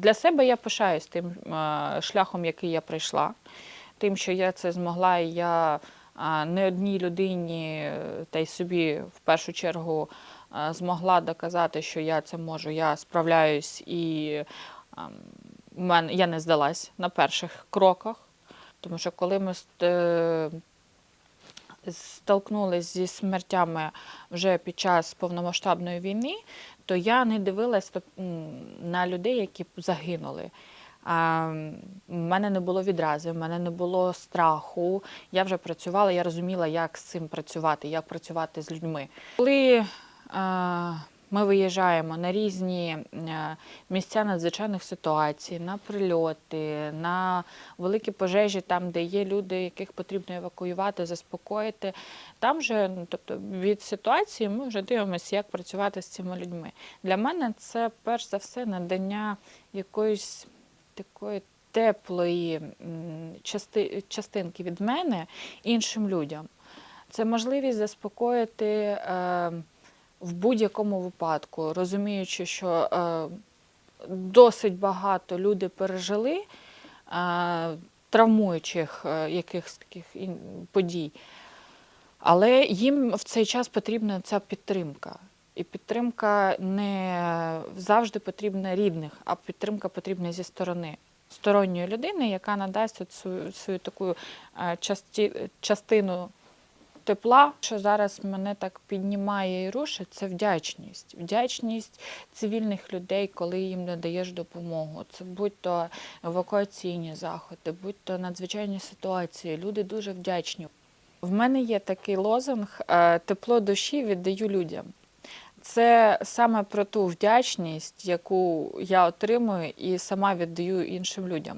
Для себе я пишаюсь тим е, шляхом, який я пройшла, тим, що я це змогла, і я е, не одній людині, та й собі в першу чергу е, змогла доказати, що я це можу, я справляюсь і ем, я не здалась на перших кроках. Тому що коли ми ст- столкнулись зі смертями вже під час повномасштабної війни, то я не дивилась на людей, які загинули. У мене не було відрази, в мене не було страху. Я вже працювала, я розуміла, як з цим працювати, як працювати з людьми. Коли ми виїжджаємо на різні е, місця надзвичайних ситуацій, на прильоти, на великі пожежі, там, де є люди, яких потрібно евакуювати, заспокоїти. Там вже, ну, тобто, від ситуації ми вже дивимося, як працювати з цими людьми. Для мене це перш за все надання якоїсь такої теплої части, частинки від мене іншим людям. Це можливість заспокоїти е, в будь-якому випадку, розуміючи, що е, досить багато люди пережили е, травмуючих е, якихось таких подій. Але їм в цей час потрібна ця підтримка. І підтримка не завжди потрібна рідних, а підтримка потрібна зі сторони сторонньої людини, яка надасть свою, свою таку часті, частину тепла, що зараз мене так піднімає і рушить, це вдячність. Вдячність цивільних людей, коли їм надаєш допомогу. Це будь-то евакуаційні заходи, будь-то надзвичайні ситуації. Люди дуже вдячні. В мене є такий лозунг е, тепло душі віддаю людям. Це саме про ту вдячність, яку я отримую і сама віддаю іншим людям.